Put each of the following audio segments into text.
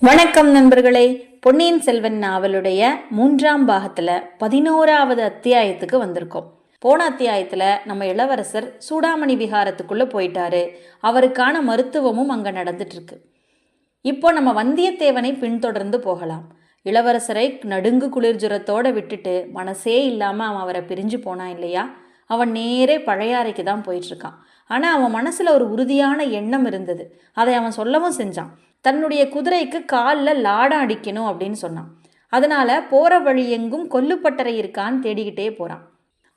வணக்கம் நண்பர்களே. பொன்னியின் செல்வன் நாவலுடைய மூன்றாம் பாகத்துல பதினோராவது அத்தியாயத்துக்கு வந்திருக்கோம். போன அத்தியாயத்துல நம்ம இளவரசர் சூடாமணி விகாரத்துக்குள்ள போயிட்டாரு. அவருக்கான மருத்துவமும் அங்க நடந்துட்டு இருக்கு இப்போ நம்ம வந்தியத்தேவனை பின்தொடர்ந்து போகலாம். இளவரசரை நடுங்கு குளிர்ஜுரத்தோட விட்டுட்டு மனசே இல்லாம அவன் அவரை பிரிஞ்சு போனான் இல்லையா? அவன் நேரே பழையாறைக்கு தான் போயிட்டு இருக்கான். ஆனா அவன் மனசுல ஒரு உறுதியான எண்ணம் இருந்தது. அதை அவன் சொல்லவும் செஞ்சான். தன்னுடைய குதிரைக்கு காலில் லாடம் அடிக்கணும் அப்படின்னு சொன்னான். அதனால் போகிற வழி எங்கும் கொல்லுப்பட்டறை இருக்கான்னு தேடிக்கிட்டே போகிறான்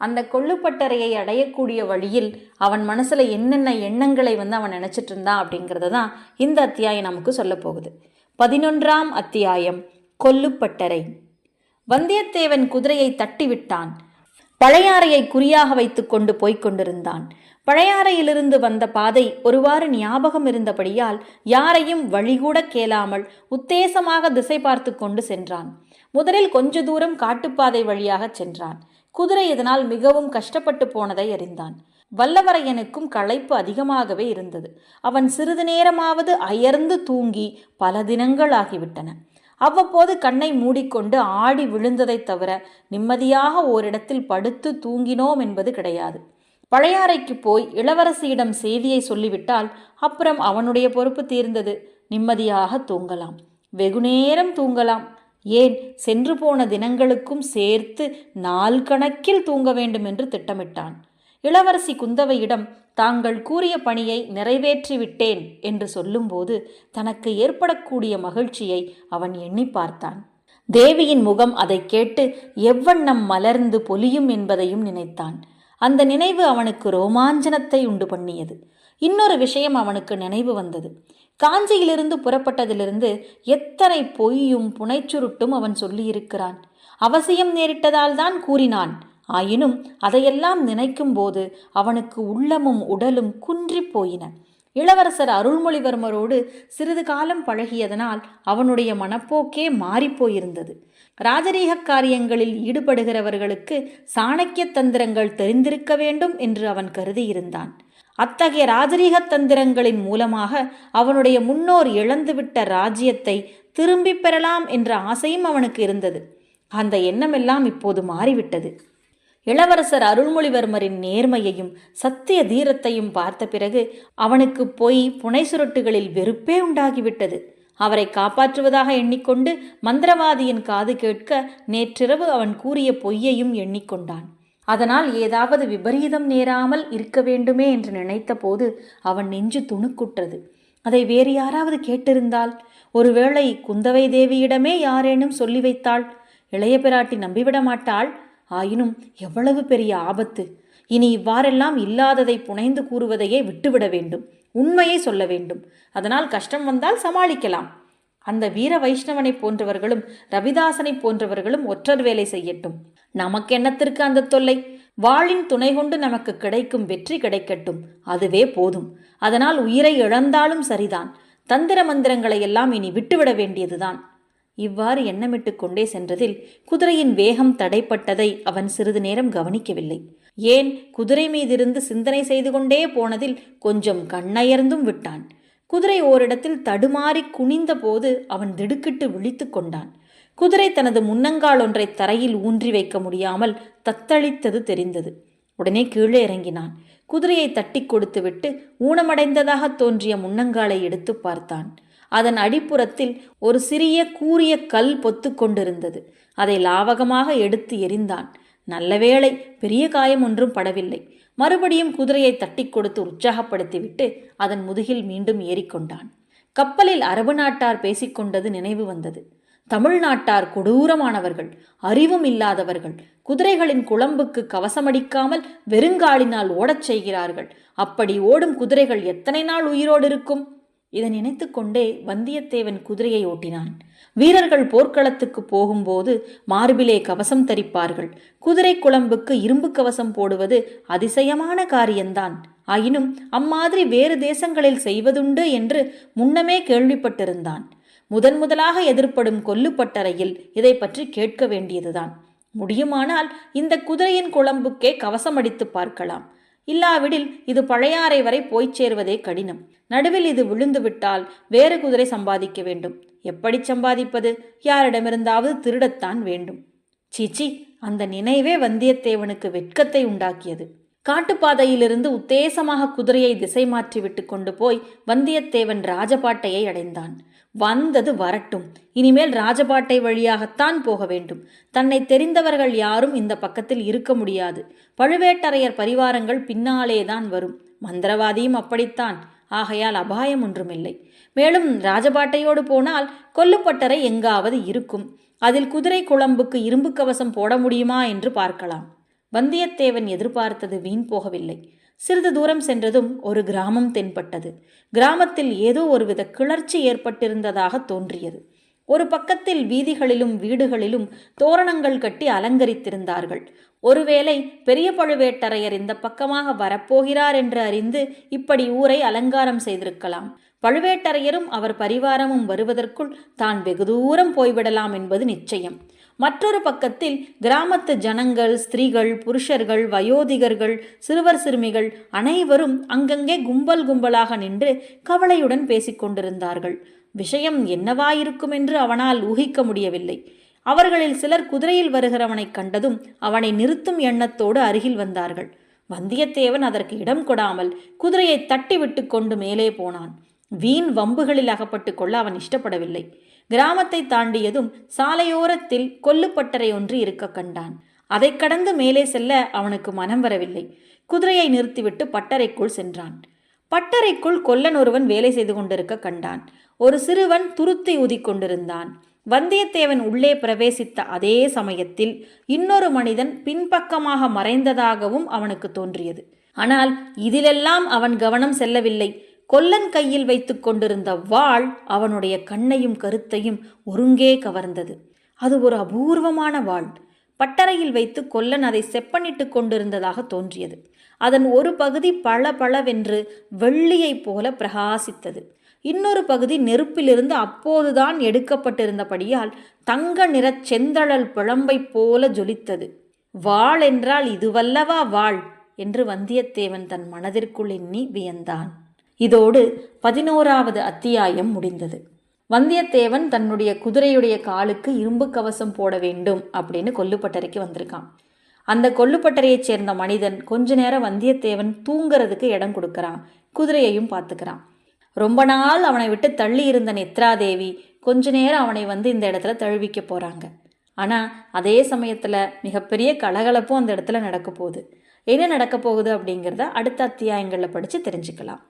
அந்த கொள்ளுப்பட்டறையை அடையக்கூடிய வழியில் அவன் மனசில் என்னென்ன எண்ணங்களை வந்து அவன் நினச்சிட்டு இருந்தான் அப்படிங்கிறத தான் இந்த அத்தியாயம் நமக்கு சொல்ல போகுது. பதினொன்றாம் அத்தியாயம் கொல்லுப்பட்டறை. வந்தியத்தேவன் குதிரையை தட்டிவிட்டான். பழையாறையை குறியாக வைத்து கொண்டு போய்க் கொண்டிருந்தான். பழையாறையிலிருந்து வந்த பாதை ஒருவாறு ஞாபகம் இருந்தபடியால் யாரையும் வழிகூட கேளாமல் உத்தேசமாக திசை பார்த்து கொண்டு சென்றான். முதலில் கொஞ்ச தூரம் காட்டுப்பாதை வழியாக சென்றான். குதிரை இதனால் மிகவும் கஷ்டப்பட்டு போனதை அறிந்தான். வல்லவரையனுக்கும் களைப்பு அதிகமாகவே இருந்தது. அவன் சிறிது நேரமாவது அயர்ந்து தூங்கி பல தினங்கள் ஆகிவிட்டன. அவ்வப்போது கண்ணை மூடிக்கொண்டு ஆடி விழுந்ததைத் தவிர நிம்மதியாக ஓரிடத்தில் படுத்து தூங்கினோம் என்பது கிடையாது. பழையாறைக்கு போய் இளவரசியிடம் செய்தியை சொல்லிவிட்டால் அப்புறம் அவனுடைய பொறுப்பு தீர்ந்தது. நிம்மதியாக தூங்கலாம். வெகுநேரம் தூங்கலாம். ஏன்? சென்று போன தினங்களுக்கும் சேர்த்து நாள் கணக்கில் தூங்க வேண்டும் என்று திட்டமிட்டான். இளவரசி குந்தவையிடம் தாங்கள் கூறிய பணியை நிறைவேற்றிவிட்டேன் என்று சொல்லும்போது தனக்கு ஏற்படக்கூடிய மகிழ்ச்சியை அவன் எண்ணி பார்த்தான். தேவியின் முகம் அதை கேட்டு எவ்வண்ணம் மலர்ந்து பொலியும் என்பதையும் நினைத்தான். அந்த நினைவு அவனுக்கு ரோமாஞ்சனத்தை உண்டு பண்ணியது. இன்னொரு விஷயம் அவனுக்கு நினைவு வந்தது. காஞ்சியிலிருந்து புறப்பட்டதிலிருந்து எத்தனை பொய்யும் புனைச்சுருட்டும் அவன் சொல்லியிருக்கிறான். அவசியம் நேரிட்டதால் தான் கூறினான். ஆயினும் அதையெல்லாம் நினைக்கும்போது அவனுக்கு உள்ளமும் உடலும் குன்றிப் போயின. இளவரசர் அருள்மொழிவர்மரோடு சிறிது காலம் பழகியதனால் அவனுடைய மனப்போக்கே மாறிப்போயிருந்தது ராஜரீக காரியங்களில் ஈடுபடுகிறவர்களுக்கு சாணக்கிய தந்திரங்கள் தெரிந்திருக்க வேண்டும் என்று அவன் கருதியிருந்தான். அத்தகைய ராஜரீக தந்திரங்களின் மூலமாக அவனுடைய முன்னோர் இழந்துவிட்ட ராஜ்யத்தை திரும்பிப் பெறலாம் என்ற ஆசையும் அவனுக்கு இருந்தது. அந்த எண்ணமெல்லாம் இப்போது மாறிவிட்டது. இளவரசர் அருள்மொழிவர்மரின் நேர்மையையும் சத்திய தீரத்தையும் பார்த்த பிறகு அவனுக்கு பொய் புனை சுருட்டுகளில் வெறுப்பே உண்டாகிவிட்டது. அவரை காப்பாற்றுவதாக எண்ணிக்கொண்டு மந்திரவாதியின் காது கேட்க நேற்றிரவு அவன் கூறிய பொய்யையும் எண்ணிக்கொண்டான். அதனால் ஏதாவது விபரீதம் நேராமல் இருக்க வேண்டுமே என்று நினைத்தபோது அவன் நெஞ்சு துணுக்குற்றது. அதை வேறு யாராவது கேட்டிருந்தால் ஒருவேளை குந்தவை தேவியிடமே யாரேனும் சொல்லி வைத்தாள் இளைய பிராட்டி நம்பிவிட மாட்டாள் ஆயினும் எவ்வளவு பெரிய ஆபத்து? இனி இவ்வாறெல்லாம் இல்லாததை புனைந்து கூறுவதையே விட்டுவிட வேண்டும். உண்மையை சொல்ல வேண்டும். அதனால் கஷ்டம் வந்தால் சமாளிக்கலாம். அந்த வீர வைஷ்ணவனை போன்றவர்களும் ரவிதாசனை போன்றவர்களும் ஒற்றர் வேலை செய்யட்டும். நமக்கு என்னத்திற்கு அந்த தொல்லை? வாளின் துணை கொண்டு நமக்கு கிடைக்கும் வெற்றி கிடைக்கட்டும். அதுவே போதும். அதனால் உயிரை இழந்தாலும் சரிதான். தந்திர மந்திரங்களை எல்லாம் இனி விட்டுவிட வேண்டியதுதான். இவ்வாறு எண்ணமிட்டு கொண்டே சென்றதில் குதிரையின் வேகம் தடைப்பட்டதை அவன் சிறிது நேரம் கவனிக்கவில்லை. ஏன்? குதிரை மீதிருந்து சிந்தனை செய்து கொண்டே போனதில் கொஞ்சம் கண்ணயர்ந்தும் விட்டான். குதிரை ஓரிடத்தில் தடுமாறி குனிந்த போது அவன் திடுக்கிட்டு விழித்து கொண்டான். குதிரை தனது முன்னங்கால் ஒன்றை தரையில் ஊன்றி வைக்க முடியாமல் தத்தளித்தது தெரிந்தது. உடனே கீழே இறங்கினான். குதிரையை தட்டி கொடுத்துவிட்டு ஊனமடைந்ததாக தோன்றிய முன்னங்காலை எடுத்து பார்த்தான். அதன் அடிப்புறத்தில் ஒரு சிறிய கூரிய கல் பொத்து கொண்டிருந்தது. அதை லாவகமாக எடுத்து எரிந்தான் நல்ல வேளை பெரிய காயம் ஒன்றும் படவில்லை. மறுபடியும் குதிரையை தட்டி கொடுத்து உற்சாகப்படுத்திவிட்டு அதன் முதுகில் மீண்டும் ஏறிக்கொண்டான். கப்பலில் அரபு நாட்டார் பேசிக்கொண்டது நினைவு வந்தது. தமிழ்நாட்டார் கொடூரமானவர்கள் அறிவும் இல்லாதவர்கள் குதிரைகளின் குழம்புக்கு கவசமடிக்காமல் வெறுங்காலினால் ஓடச் செய்கிறார்கள். அப்படி ஓடும் குதிரைகள் எத்தனை நாள் உயிரோடு இருக்கும்? இதை நினைத்து கொண்டே வந்தியத்தேவன் குதிரையை ஓட்டினான். வீரர்கள் போர்க்களத்துக்கு போகும்போது மார்பிலே கவசம் தரிப்பார்கள். குதிரை குழம்புக்கு இரும்பு கவசம் போடுவது அதிசயமான காரியம்தான் ஆயினும் அம்மாதிரி வேறு தேசங்களில் செய்வதுண்டு என்று முன்னமே கேள்விப்பட்டிருந்தான். முதன் முதலாக எதிர்ப்படும் கொல்லுப்பட்டறையில் இதை பற்றி கேட்க வேண்டியதுதான். முடியுமானால் இந்த குதிரையின் குழம்புக்கே கவசம் அடித்து பார்க்கலாம். இல்லாவிடில் இது பழையாறை வரை போய்ச் சேர்வதே கடினம். நடுவில் இது விழுந்துவிட்டால் வேறு குதிரை சம்பாதிக்க வேண்டும். எப்படி சம்பாதிப்பது? யாரிடமிருந்தாவது திருடத்தான் வேண்டும். சீச்சி அந்த நினைவே வந்தியத்தேவனுக்கு வெட்கத்தை உண்டாக்கியது. காட்டுப்பாதையிலிருந்து உத்தேசமாக குதிரையை திசை மாற்றிவிட்டு கொண்டு போய் வந்தியத்தேவன் ராஜபாட்டையை அடைந்தான். வந்தது வரட்டும். இனிமேல் ராஜபாட்டை வழியாகத்தான் போக வேண்டும். தன்னை தெரிந்தவர்கள் யாரும் இந்த பக்கத்தில் இருக்க முடியாது. பழுவேட்டரையர் பரிவாரங்கள் பின்னாலேதான் வரும். மந்திரவாதியும் அப்படித்தான். ஆகையால் அபாயம் ஒன்றுமில்லை. மேலும் ராஜபாட்டையோடு போனால் கொல்லுப்பட்டறை எங்காவது இருக்கும். அதில் குதிரை குழம்புக்கு இரும்பு கவசம் போட முடியுமா என்று பார்க்கலாம். வந்தியத்தேவன் எதிர்பார்த்தது வீண் போகவில்லை. சிறிது தூரம் சென்றதும் ஒரு கிராமம் தென்பட்டது. கிராமத்தில் ஏதோ ஒருவித கிளர்ச்சி ஏற்பட்டிருந்ததாக தோன்றியது. ஒரு பக்கத்தில் வீதிகளிலும் வீடுகளிலும் தோரணங்கள் கட்டி அலங்கரித்திருந்தார்கள். ஒருவேளை பெரிய பழுவேட்டரையர் இந்த பக்கமாக வரப்போகிறார் என்று அறிந்து இப்படி ஊரை அலங்காரம் செய்திருக்கலாம். பழுவேட்டரையரும் அவர் பரிவாரமும் வருவதற்குள் தான் வெகு தூரம் போய்விடலாம் என்பது நிச்சயம். மற்றொரு பக்கத்தில் கிராமத்து ஜனங்கள் ஸ்திரீகள் புருஷர்கள் வயோதிகர்கள் சிறுவர் சிறுமிகள் அனைவரும் அங்கங்கே கும்பல் கும்பலாக நின்று கவலையுடன் பேசிக்கொண்டிருந்தார்கள் விஷயம் என்னவாயிருக்கும் என்று அவனால் ஊகிக்க முடியவில்லை. அவர்களில் சிலர் குதிரையில் வருகிறவனை கண்டதும் அவனை நிறுத்தும் எண்ணத்தோடு அருகில் வந்தார்கள். வந்தியத்தேவன் அதற்கு இடம் கொடாமல் குதிரையை தட்டிவிட்டு கொண்டு மேலே போனான். வீண் வம்புகளில் அகப்பட்டு கொள்ள அவன் இஷ்டப்படவில்லை. கிராமத்தை தாண்டியதும் சாலையோரத்தில் கொல்லுப்பட்டறை ஒன்று இருக்க கண்டான். அதைக் கடந்து மேலே செல்ல அவனுக்கு மனம் வரவில்லை. குதிரையை நிறுத்திவிட்டு பட்டறைக்குள் சென்றான். பட்டறைக்குள் கொல்லன் ஒருவன் வேலை செய்து கொண்டிருக்க கண்டான். ஒரு சிறுவன் துருத்தி ஊதிக்கொண்டிருந்தான் வந்தியத்தேவன் உள்ளே பிரவேசித்த அதே சமயத்தில் இன்னொரு மனிதன் பின்பக்கமாக மறைந்ததாகவும் அவனுக்கு தோன்றியது. ஆனால் இதிலெல்லாம் அவன் கவனம் செல்லவில்லை. கொல்லன் கையில் வைத்து கொண்டிருந்த வாள் அவனுடைய கண்ணையும் கருத்தையும் ஒருங்கே கவர்ந்தது. அது ஒரு அபூர்வமான வாள். பட்டறையில் வைத்து கொல்லன் அதை செப்பனிட்டு கொண்டிருந்ததாக தோன்றியது. அதன் ஒரு பகுதி பள பளவென்று வெள்ளியைப் போல பிரகாசித்தது. இன்னொரு பகுதி நெருப்பிலிருந்து அப்போதுதான் எடுக்கப்பட்டிருந்தபடியால் தங்க நிறச் செந்தழல் பிழம்பைப் போல ஜொலித்தது. வாள் என்றால் இதுவல்லவா வாள்? என்று வந்தியத்தேவன் தன் மனதிற்குள் எண்ணி வியந்தான். இதோடு பதினோராவது அத்தியாயம் முடிந்தது. வந்தியத்தேவன் தன்னுடைய குதிரையுடைய காலுக்கு இரும்பு கவசம் போட வேண்டும் அப்படின்னு கொல்லுப்பட்டறைக்கு வந்திருக்கான். அந்த கொல்லுப்பட்டறையைச் சேர்ந்த மனிதன் கொஞ்ச நேரம் வந்தியத்தேவன் தூங்குறதுக்கு இடம் கொடுக்கறான். குதிரையையும் பார்த்துக்கிறான். ரொம்ப நாள் அவனை விட்டு தள்ளி இருந்த நெத்ராதேவி கொஞ்ச நேரம் அவனை வந்து இந்த இடத்துல தழுவிக்க போகிறாங்க ஆனால் அதே சமயத்தில் மிகப்பெரிய கலகலப்பும் அந்த இடத்துல நடக்க போகுது. என்ன நடக்க போகுது அப்படிங்கிறத அடுத்த அத்தியாயங்களில் படித்து தெரிஞ்சுக்கலாம்.